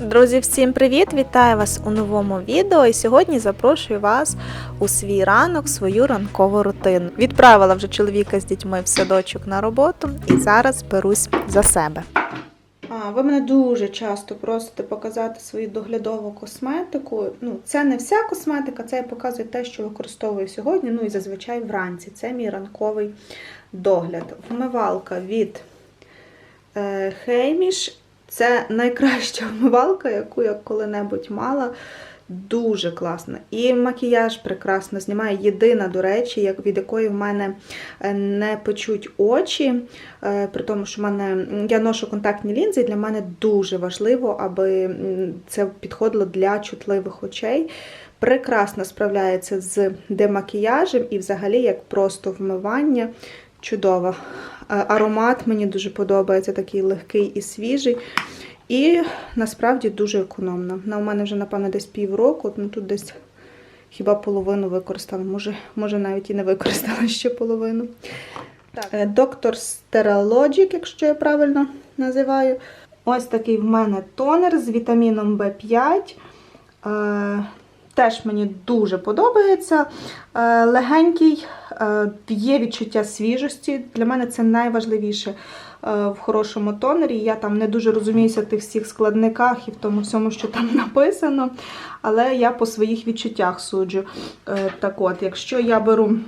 Друзі, всім привіт! Вітаю вас у новому відео. І сьогодні запрошую вас у свій ранок, свою ранкову рутину. Відправила вже чоловіка з дітьми в садочок на роботу і зараз берусь за себе. А, ви мене дуже часто просите показати свою доглядову косметику. Ну, це не вся косметика, це я показую те, що використовую сьогодні. Ну і зазвичай вранці. Це мій ранковий догляд. Вмивалка від Хейміш. Це найкраща вмивалка, яку я коли-небудь мала. Дуже класна. І макіяж прекрасно знімає. Єдина, до речі, як від якої в мене е, не печуть очі. е, При тому, що в мене я ношу контактні лінзи, і для мене дуже важливо, аби це підходило для чутливих очей. Прекрасно справляється з демакіяжем і взагалі як просто вмивання. Чудово. Е, Аромат мені дуже подобається, такий легкий і свіжий. І насправді дуже економно. Вона у мене вже, напевно, десь півроку, ну тут десь хіба половину використала. Може, може навіть і не використала ще половину. Так. Доктор Стералоджік, якщо я правильно називаю. Ось такий в мене тонер з вітаміном В5. Теж мені дуже подобається. Е, Легенький, е, є відчуття свіжості. Для мене це найважливіше е, в хорошому тонері. Я там не дуже розуміюся в тих всіх складниках і в тому всьому, що там написано. Але я по своїх відчуттях суджу. Так от, якщо я беру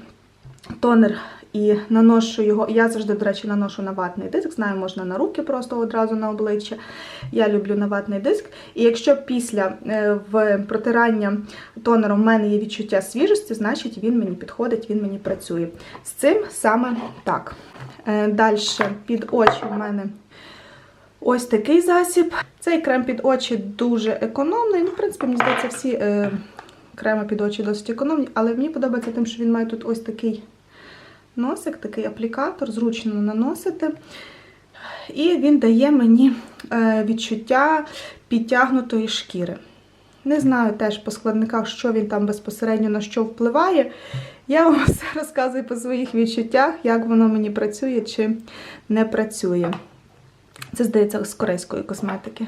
тонер і наношу його, я завжди, до речі, наношу на ватний диск. Знаю, можна на руки просто одразу на обличчя. Я люблю на ватний диск. І якщо після е, в протирання тонером в мене є відчуття свіжості, значить він мені підходить, він мені працює. З цим саме так. Далі під очі в мене ось такий засіб. Цей крем під очі дуже економний. Ну, в принципі, мені здається, всі е, креми під очі досить економні, але мені подобається тим, що він має тут ось такий носик, такий аплікатор, зручно наносити. І він дає мені е, відчуття підтягнутої шкіри. Не знаю теж по складниках, що він там безпосередньо на що впливає. Я вам все розказую по своїх відчуттях, як воно мені працює чи не працює. Це, здається, з корейської косметики.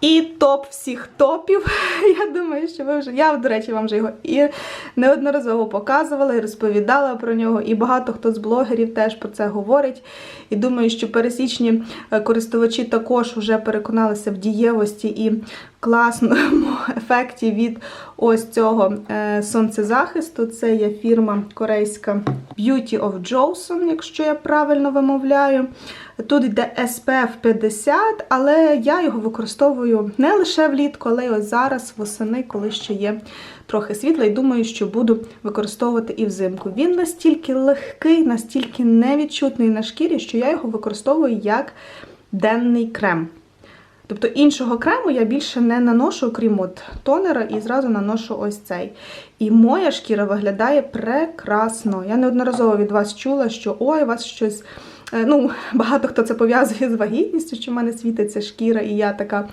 І топ всіх топів. Я думаю, що ви вже. Я, до речі, вам вже його і неодноразово показувала і розповідала про нього. І багато хто з блогерів теж про це говорить. І думаю, що пересічні е, користувачі також вже переконалися в дієвості і класному ефекті від ось цього е, сонцезахисту. Це є фірма корейська Beauty of Joseon, якщо я правильно вимовляю. Тут йде SPF 50, але я його використовую не лише влітку, але й ось зараз, восени, коли ще є трохи світла, і думаю, що буду використовувати і взимку. Він настільки легкий, настільки невідчутний на шкірі, що я його використовую як денний крем. Тобто іншого крему я більше не наношу, окрім от тонера, і зразу наношу ось цей. І моя шкіра виглядає прекрасно. Я неодноразово від вас чула, що ой, у вас щось. Е, Ну, багато хто це пов'язує з вагітністю, що в мене світиться шкіра, і я така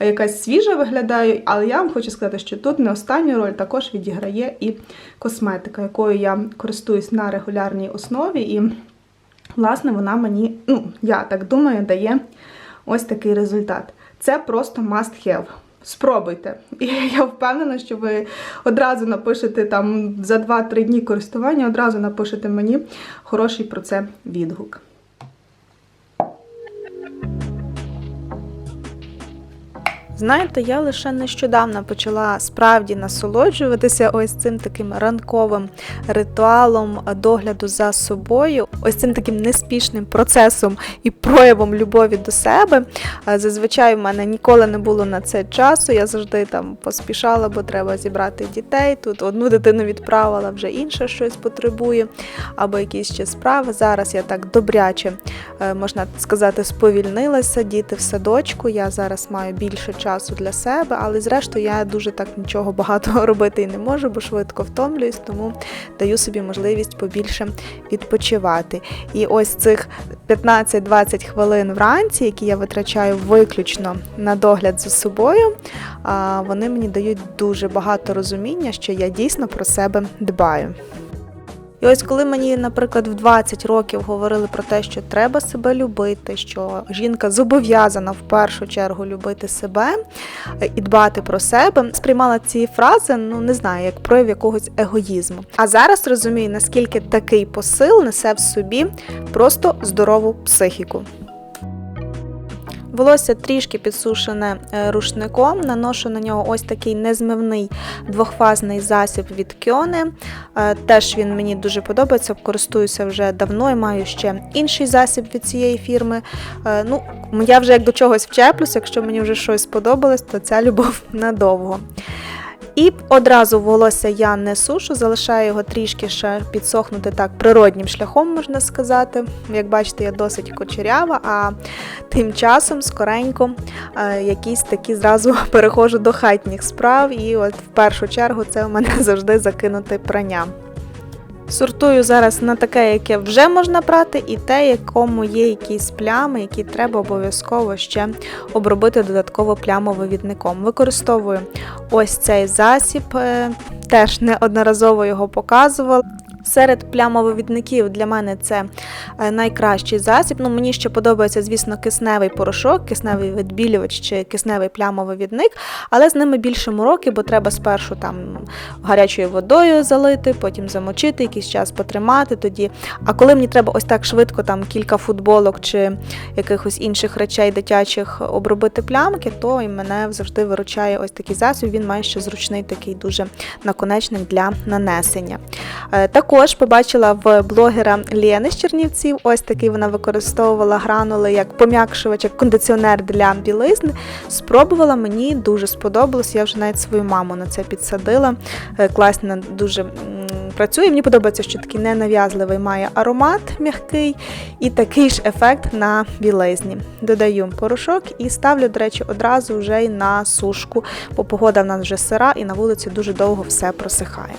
якась свіжа виглядаю. Але я вам хочу сказати, що тут не останню роль також відіграє і косметика, якою я користуюсь на регулярній основі. І, власне, вона мені, ну, я так думаю, дає ось такий результат. Це просто must have. Спробуйте. І я впевнена, що ви одразу напишете там за 2-3 дні користування, одразу напишете мені хороший про це відгук. Знаєте, я лише нещодавно почала справді насолоджуватися ось цим таким ранковим ритуалом догляду за собою, ось цим таким неспішним процесом і проявом любові до себе. Зазвичай в мене ніколи не було на це часу. Я завжди там поспішала, бо треба зібрати дітей. Тут одну дитину відправила, вже інша щось потребує, або якісь ще справи. Зараз я так добряче, е, можна сказати, сповільнилася. Діти в садочку. Я зараз маю більше часу для себе, але зрештою я дуже так нічого багато робити і не можу, бо швидко втомлююсь, тому даю собі можливість побільше відпочивати. І ось цих 15-20 хвилин вранці, які я витрачаю виключно на догляд за собою, вони мені дають дуже багато розуміння, що я дійсно про себе дбаю. Ось коли мені, наприклад, в 20 років говорили про те, що треба себе любити, що жінка зобов'язана в першу чергу любити себе е, і дбати про себе, сприймала ці фрази, ну не знаю, як прояв якогось егоїзму. А зараз розумію, наскільки такий посил несе в собі просто здорову психіку. Волосся трішки підсушене е, рушником, наношу на нього ось такий незмивний двохфазний засіб від Кьоне. Теж він мені дуже подобається, користуюся вже давно і маю ще інший засіб від цієї фірми. Е, Ну, я вже як до чогось вчеплюсь, якщо мені вже щось сподобалось, то ця любов надовго. І одразу волосся я не сушу, залишаю його трішки ще підсохнути так природнім шляхом, можна сказати. Як бачите, я досить кучерява, а тим часом скоренько е, якісь такі зразу переходжу до хатніх справ. І от в першу чергу це у мене завжди закинути прання. Сортую зараз на таке, яке вже можна прати, і те, якому є якісь плями, які треба обов'язково ще обробити додатково плямовивідником. Використовую ось цей засіб, е, теж неодноразово його показувала. Серед плямовивідників для мене це е, найкращий засіб. Ну, мені ще подобається, звісно, кисневий порошок, кисневий відбілювач чи кисневий плямовивідник, але з ними більше мороки, бо треба спершу там гарячою водою залити, потім замочити, якийсь час потримати тоді. А коли мені треба ось так швидко там кілька футболок чи якихось інших речей дитячих обробити плямки, то і мене завжди виручає ось такий засіб. Він має ще зручний такий дуже наконечник для нанесення. Е, Також побачила в блогера Лєни з Чернівців, ось такий вона використовувала гранули як пом'якшувач, як кондиціонер для білизни. Спробувала, мені дуже сподобалось. Я вже навіть свою маму на це підсадила. Е, Класно дуже працює. Мені подобається, що такий ненав'язливий має аромат м'який і такий ж ефект на білизні. Додаю порошок і ставлю, до речі, одразу вже й на сушку, бо погода в нас вже сира і на вулиці дуже довго все просихає.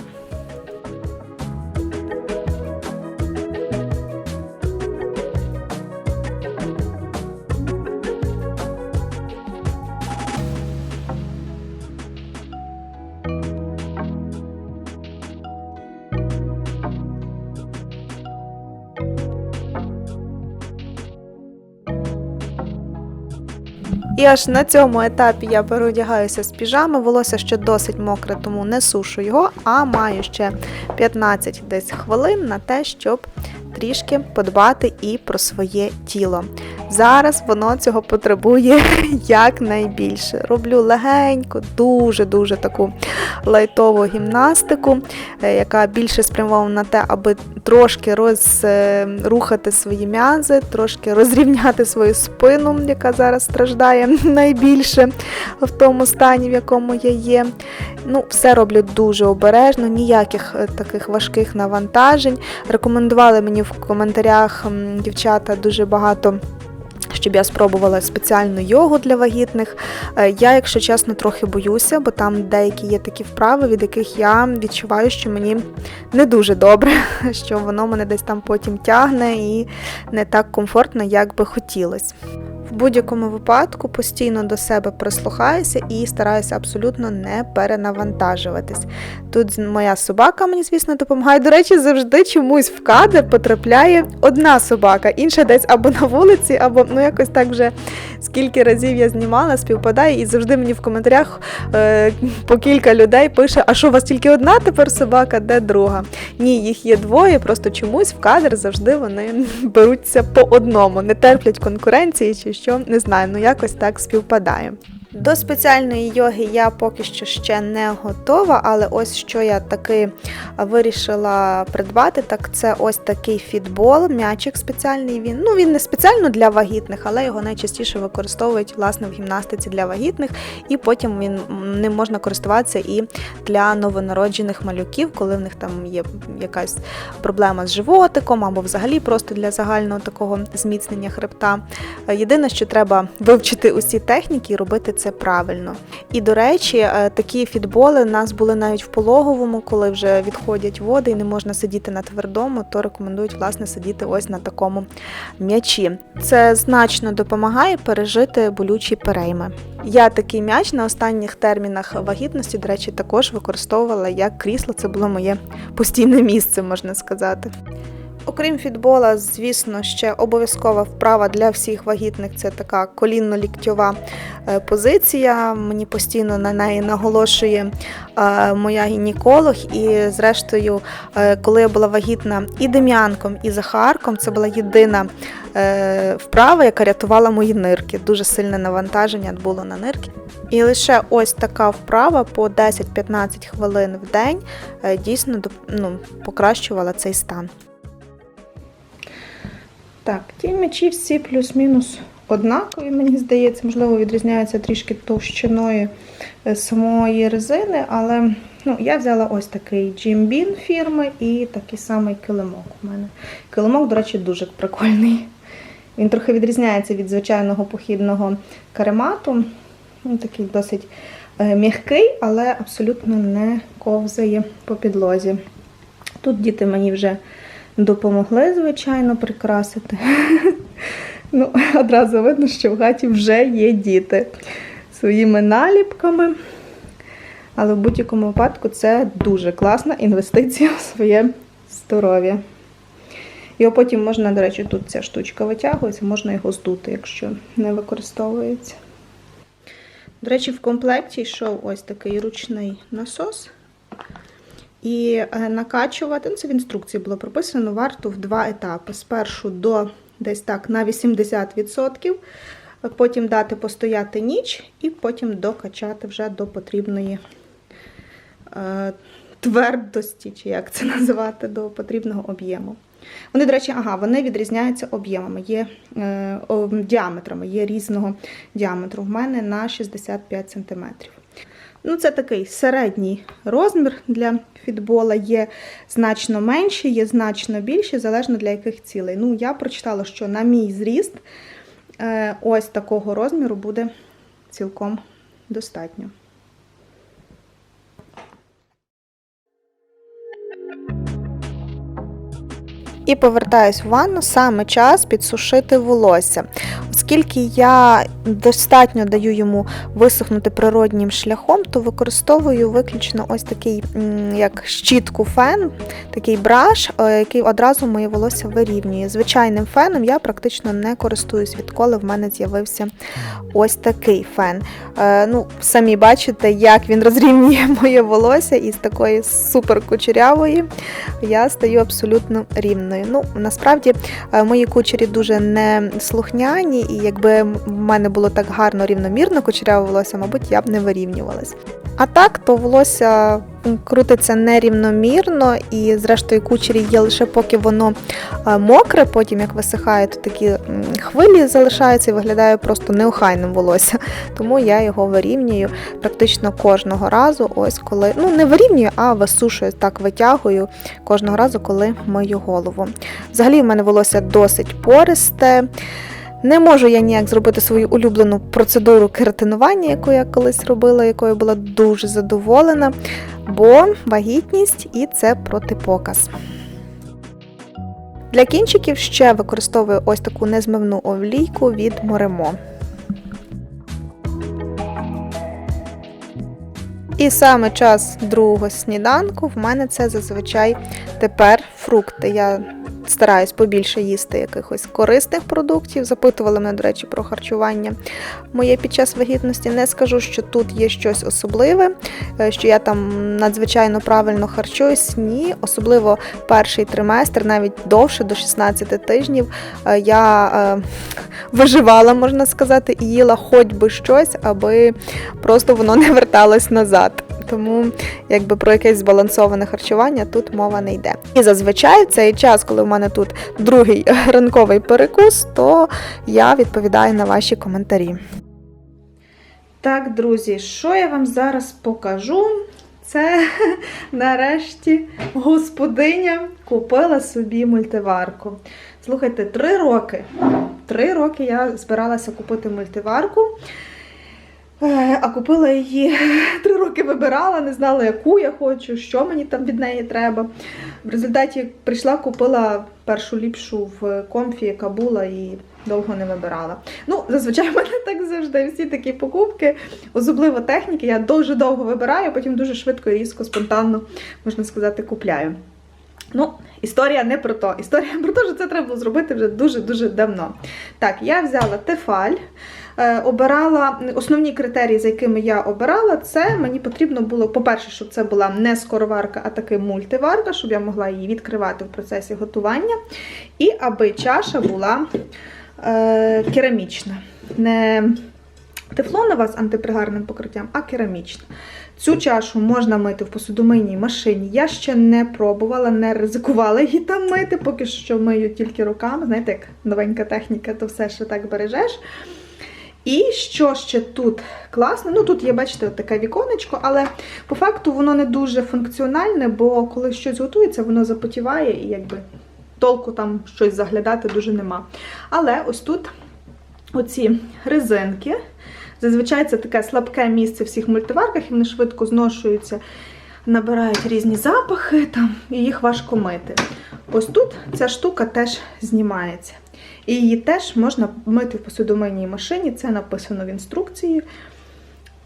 І аж на цьому етапі я переодягаюся з піжами. Волосся ще досить мокре, тому не сушу його, а маю ще 15 десь хвилин на те, щоб трішки подбати і про своє тіло. Зараз воно цього потребує якнайбільше. Роблю легеньку, дуже-дуже таку лайтову гімнастику, е, яка більше спрямована на те, аби трошки розрухати свої м'язи, трошки розрівняти свою спину, яка зараз страждає найбільше в тому стані, в якому я є. Ну, Все роблю дуже обережно, ніяких е, таких важких навантажень. Рекомендували мені в коментарях дівчата дуже багато. Щоб я спробувала спеціальну йогу для вагітних. Е, Я, якщо чесно, трохи боюся, бо там деякі є такі вправи, від яких я відчуваю, що мені не дуже добре, що воно мене десь там потім тягне і не так комфортно, як би хотілося. В будь-якому випадку постійно до себе прислухаюся і стараюся абсолютно не перенавантажуватись. Тут моя собака мені, звісно, допомагає. До речі, завжди чомусь в кадр потрапляє одна собака, інша десь або на вулиці, або ну якось так вже скільки разів я знімала, співпадає, і завжди мені в коментарях е, по кілька людей пише: А що у вас тільки одна тепер собака, де друга? Ні, їх є двоє, просто чомусь в кадр завжди вони беруться по одному, не терплять конкуренції чи що, не знаю, ну якось так співпадає. До спеціальної йоги я поки що ще не готова, але ось що я таки вирішила придбати, так це ось такий фітбол, м'ячик спеціальний. Він ну він не спеціально для вагітних, але його найчастіше використовують власне в гімнастиці для вагітних, і потім він ним можна користуватися і для новонароджених малюків, коли в них там є якась проблема з животиком, або взагалі просто для загального такого зміцнення хребта. Єдине, що треба вивчити усі техніки і робити це правильно. І до речі, е, такі фітболи у нас були навіть в пологовому, коли вже відходять води і не можна сидіти на твердому, то рекомендують власне сидіти ось на такому м'ячі. Це значно допомагає пережити болючі перейми. Я такий м'яч на останніх термінах вагітності, до речі, також використовувала як крісло. Це було моє постійне місце, можна сказати. Окрім фітбола, звісно, ще обов'язкова вправа для всіх вагітних це така колінно-ліктьова е, позиція. Мені постійно на неї наголошує е, моя гінеколог. І, зрештою, е, коли я була вагітна і Дем'янком, і Захарком, це була єдина вправа, яка рятувала мої нирки. Дуже сильне навантаження було на нирки. І лише ось така вправа по 10-15 хвилин в день дійсно ну, покращувала цей стан. Так, ті м'ячі всі плюс-мінус однакові, мені здається, можливо, відрізняються трішки товщиною е, самої резини, але ну, я взяла ось такий Jim Beam фірми і такий самий килимок у мене. Килимок, до речі, дуже прикольний. Він трохи відрізняється від звичайного похідного каремату. Він такий досить е, м'який, але абсолютно не ковзає по підлозі. Тут діти мені вже допомогли, звичайно, прикрасити. Ну, Одразу видно, що в хаті вже є діти своїми наліпками. Але в будь-якому випадку це дуже класна інвестиція в своє здоров'я. Його потім можна, до речі, тут ця штучка витягується, можна його здути, якщо не використовується. До речі, в комплекті йшов ось такий ручний насос. І е, накачувати, ну це в інструкції було прописано, варто в два етапи. Спершу до десь так на 80%, потім дати постояти ніч, і потім докачати вже до потрібної е, твердості, чи як це називати, до потрібного об'єму. Вони, до речі, ага, вони відрізняються об'ємами, є е, діаметрами, є різного діаметру. В мене на 65 см. Ну, Це такий середній розмір для фітбола, є значно менші, є значно більші, залежно для яких цілей. Ну, Я прочитала, що на мій зріст е, ось такого розміру буде цілком достатньо. І повертаюсь в ванну, саме час підсушити волосся. Оскільки я достатньо даю йому висохнути природнім шляхом, то використовую виключно ось такий, як щітку фен, такий браш, е, який одразу моє волосся вирівнює. Звичайним феном я практично не користуюсь, відколи в мене з'явився ось такий фен. Е, ну, Самі бачите, як він розрівнює моє волосся, і з такої супер кучерявої я стаю абсолютно рівною. Ну, Насправді е, мої кучері дуже неслухняні, і якби в мене було так гарно рівномірно кучеряве волосся, мабуть, я б не вирівнювалась. А так, то волосся крутиться нерівномірно, і, зрештою, кучері є лише поки воно е, мокре, потім як висихає, то такі хвилі залишаються і виглядає просто неохайним волосся. Тому я його вирівнюю практично кожного разу, ось коли, ну не вирівнюю, а висушую, так витягую кожного разу, коли мию голову. Взагалі, в мене волосся досить пористе. Не можу я ніяк зробити свою улюблену процедуру кератинування, яку я колись робила, якою була дуже задоволена, бо вагітність і це протипоказ. Для кінчиків ще використовую ось таку незмивну олійку від Моремо. І саме час другого сніданку в мене це зазвичай тепер фрукти. Я стараюсь побільше їсти якихось корисних продуктів. Запитували мене, до речі, про харчування моє під час вагітності. Не скажу, що тут є щось особливе, е, що я там надзвичайно правильно харчуюсь. Ні, особливо перший триместр, навіть довше, до 16 тижнів, е, я е, виживала, можна сказати, і їла хоч би щось, аби просто воно не верталось назад тому якби про якесь збалансоване харчування тут мова не йде. І зазвичай в цей час, коли в мене тут другий ранковий перекус, то я відповідаю на ваші коментарі. Так, друзі, що я вам зараз покажу? Це нарешті господиня купила собі мультиварку. Слухайте, три роки. Три роки я збиралася купити мультиварку. Е, А купила її три роки вибирала, не знала, яку я хочу, що мені там від неї треба. В результаті прийшла, купила першу ліпшу в комфі, яка була, і довго не вибирала. Ну, зазвичай в мене так завжди. Всі такі покупки, особливо техніки, я дуже довго вибираю, потім дуже швидко, і різко, спонтанно, можна сказати, купляю. Ну, історія не про то. Історія про те, що це треба було зробити вже дуже-дуже давно. Так, я взяла тефаль, обирала основні критерії, за якими я обирала, це мені потрібно було, по-перше, щоб це була не скороварка, а таки мультиварка, щоб я могла її відкривати в процесі готування. І аби чаша була е, керамічна. Не тефлонова з антипригарним покриттям, а керамічна. Цю чашу можна мити в посудомийній машині. Я ще не пробувала, не ризикувала її там мити, поки що мию тільки руками. Знаєте, як новенька техніка, то все ще так бережеш. І що ще тут класно? Ну тут є, бачите, таке віконечко, але по факту воно не дуже функціональне, бо коли щось готується, воно запотіває і якби толку там щось заглядати дуже нема. Але ось тут оці резинки. Зазвичай це таке слабке місце в всіх мультиварках, і вони швидко зношуються, набирають різні запахи там, і їх важко мити. Ось тут ця штука теж знімається. І її теж можна мити в посудомийній машині, це написано в інструкції.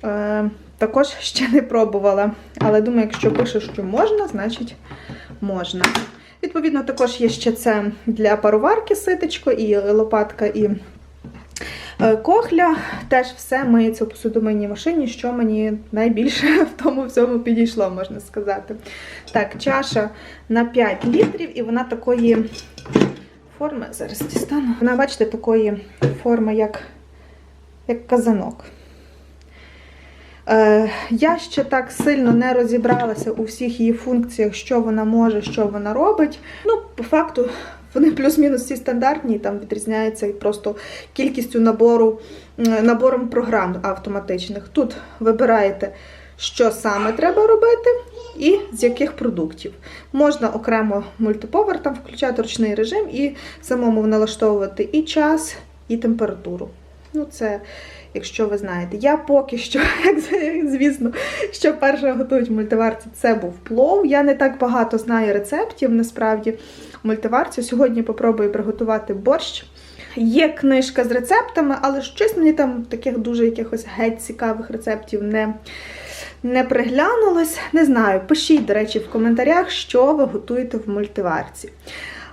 Е, також ще не пробувала, але думаю, якщо пише, що можна, значить можна. Відповідно, також є ще це для пароварки ситечко, і лопатка, і Е, Кохля теж все миється в посудомийній машині, що мені найбільше в тому всьому підійшло, можна сказати. Так, чаша на 5 літрів, і вона такої форми, зараз дістану. Вона, бачите, такої форми, як, як казанок. Е, я ще так сильно не розібралася у всіх її функціях, що вона може, що вона робить. Ну, по факту, вони плюс-мінус всі стандартні, там відрізняється просто кількістю набору, набором програм автоматичних. Тут вибираєте, що саме треба робити. І з яких продуктів. Можна окремо мультиповер там включати ручний режим і самому налаштовувати і час, і температуру. Ну, це, якщо ви знаєте. Я поки що, як звісно, що перше готують в мультиварці, це був плов. Я не так багато знаю рецептів, насправді, в мультиварці. Сьогодні попробую приготувати борщ. Є книжка з рецептами, але щось мені там таких дуже якихось геть цікавих рецептів не, не приглянулось. Не знаю, пишіть, до речі, в коментарях, що ви готуєте в мультиварці.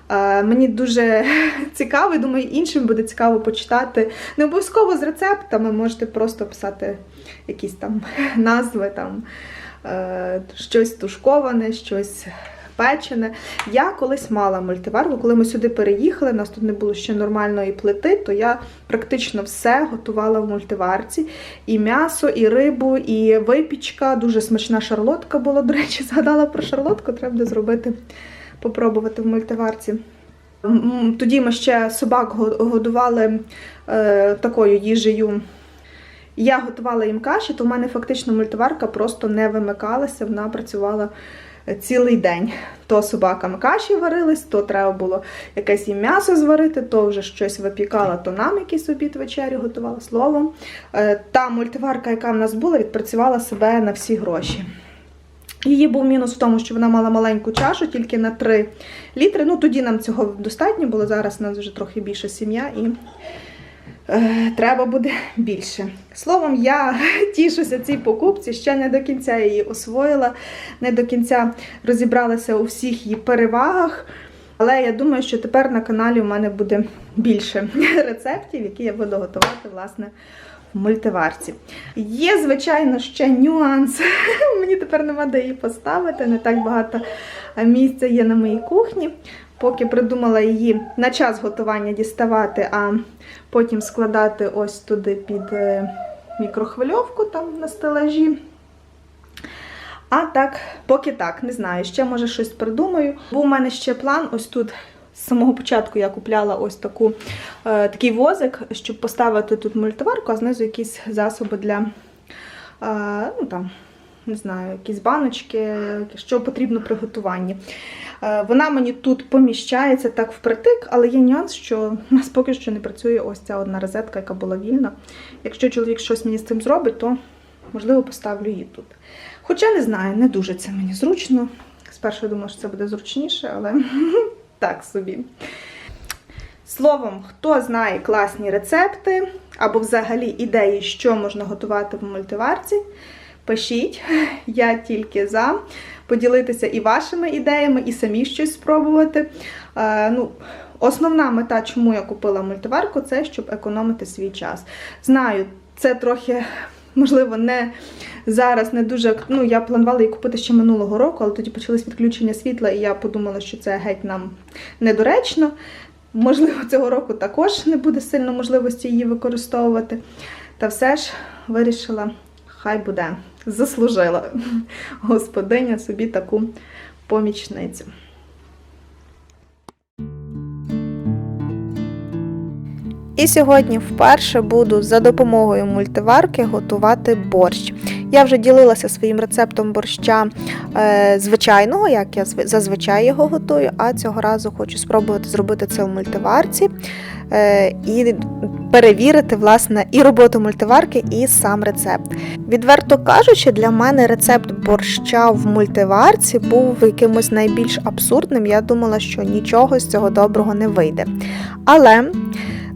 Е, Мені дуже цікаво, думаю, іншим буде цікаво почитати. Не обов'язково з рецептами, можете просто писати якісь там назви, там, е, щось тушковане, щось печене. Я колись мала мультиварку, коли ми сюди переїхали, у нас тут не було ще нормальної плити, то я практично все готувала в мультиварці. І м'ясо, і рибу, і випічка. Дуже смачна шарлотка була, до речі, згадала про шарлотку, треба буде зробити попробувати в мультиварці. Тоді ми ще собак годували е, такою їжею. Я готувала їм каші, то в мене фактично мультиварка просто не вимикалася, вона працювала цілий день. То собакам каші варились, то треба було якесь їм м'ясо зварити, то вже щось випікала, то нам якийсь обід вечерю готувала. Словом, е, та мультиварка, яка в нас була, відпрацювала себе на всі гроші. Її був мінус в тому, що вона мала маленьку чашу, тільки на 3 літри. Ну, тоді нам цього достатньо було. Зараз у нас вже трохи більша сім'я і треба буде більше. Словом, я тішуся цій покупці, ще не до кінця її освоїла, не до кінця розібралася у всіх її перевагах. Але я думаю, що тепер на каналі у мене буде більше рецептів, які я буду готувати, власне, в мультиварці. Є, звичайно, ще нюанс. Мені тепер нема де її поставити, не так багато місця є на моїй кухні. Поки придумала її на час готування діставати, а потім складати ось туди під е, мікрохвильовку там на стелажі. А так, поки так, не знаю, ще може щось придумаю. Був у мене ще план, ось тут з самого початку я купляла ось таку, е, такий возик, щоб поставити тут мультиварку, а знизу якісь засоби для, е, ну там, не знаю, якісь баночки, що потрібно при готуванні. Е, Вона мені тут поміщається так впритик, але є нюанс, що у нас поки що не працює ось ця одна розетка, яка була вільна. Якщо чоловік щось мені з цим зробить, то можливо поставлю її тут. Хоча не знаю, не дуже це мені зручно. Спершу я думала, що це буде зручніше, але так собі. Словом, хто знає класні рецепти або взагалі ідеї, що можна готувати в мультиварці, пишіть. Я тільки за поділитися і вашими ідеями, і самі щось спробувати. Е, ну, Основна мета, чому я купила мультиварку, це щоб економити свій час. Знаю, це трохи, можливо, не зараз не дуже. Ну, я планувала її купити ще минулого року, але тоді почались відключення світла, і я подумала, що це геть нам недоречно. Можливо, цього року також не буде сильно можливості її використовувати. Та все ж вирішила, хай буде. Заслужила господиня собі таку помічницю. І сьогодні вперше буду за допомогою мультиварки готувати борщ. Я вже ділилася своїм рецептом борща е, звичайного, як я зазвичай його готую, а цього разу хочу спробувати зробити це в мультиварці і перевірити власне і роботу мультиварки, і сам рецепт. Відверто кажучи, для мене рецепт борща в мультиварці був якимось найбільш абсурдним. Я думала, що нічого з цього доброго не вийде. Але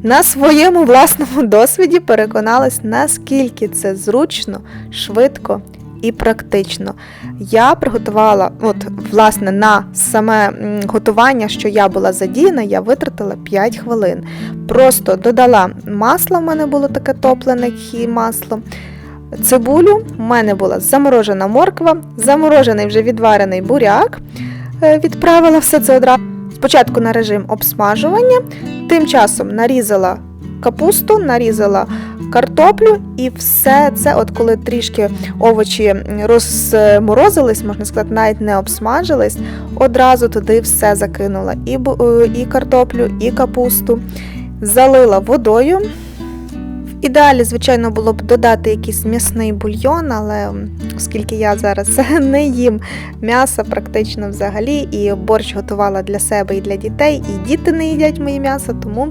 на своєму власному досвіді переконалась, наскільки це зручно, швидко і практично. Я приготувала, от, власне, на саме готування, що я була задіяна, я витратила 5 хвилин. Просто додала масло, в мене було таке топлене масло. Цибулю, в мене була заморожена морква, заморожений вже відварений буряк. Е, Відправила все це одразу. Спочатку на режим обсмажування, Тим часом нарізала капусту, нарізала картоплю і все це, от коли трішки овочі розморозились, можна сказати, навіть не обсмажились, одразу туди все закинула. І, е, і картоплю, і капусту. Залила водою. Ідеалі, звичайно, було б додати якийсь м'ясний бульйон, але оскільки я зараз не їм м'яса практично взагалі, і борщ готувала для себе і для дітей, і діти не їдять мої м'ясо, тому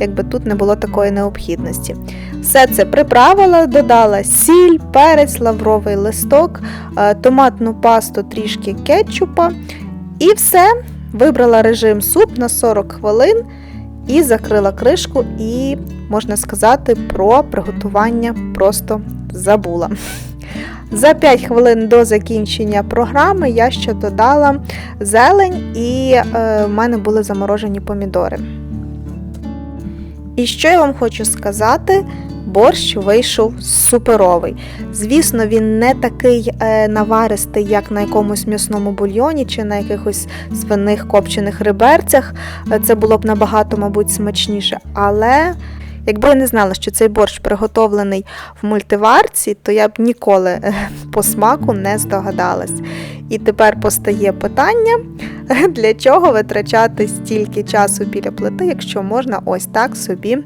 якби тут не було такої необхідності. Все це приправила, додала сіль, перець, лавровий листок, е, томатну пасту, трішки кетчупа. І все. Вибрала режим суп на 40 хвилин і закрила кришку, і, можна сказати, про приготування просто забула. За 5 хвилин до закінчення програми я ще додала зелень, і е, в мене були заморожені помідори. І що я вам хочу сказати? Борщ вийшов суперовий. Звісно, він не такий е, наваристий, як на якомусь м'ясному бульйоні чи на якихось свиних копчених реберцях. Е, Це було б набагато, мабуть, смачніше. Але якби я не знала, що цей борщ приготовлений в мультиварці, то я б ніколи е, по смаку не здогадалась. І тепер постає питання, для чого витрачати стільки часу біля плити, якщо можна ось так собі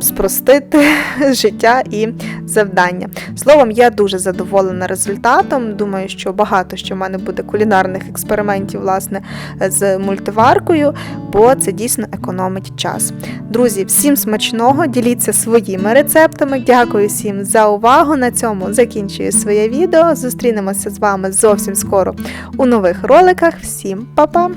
спростити життя і завдання. Словом, я дуже задоволена результатом. Думаю, що багато ще в мене буде кулінарних експериментів власне з мультиваркою, бо це дійсно економить час. Друзі, всім смачного, діліться своїми рецептами. Дякую всім за увагу. На цьому закінчую своє відео. Зустрінемося з вами зовсім скоро у нових роликах. Всім па-па!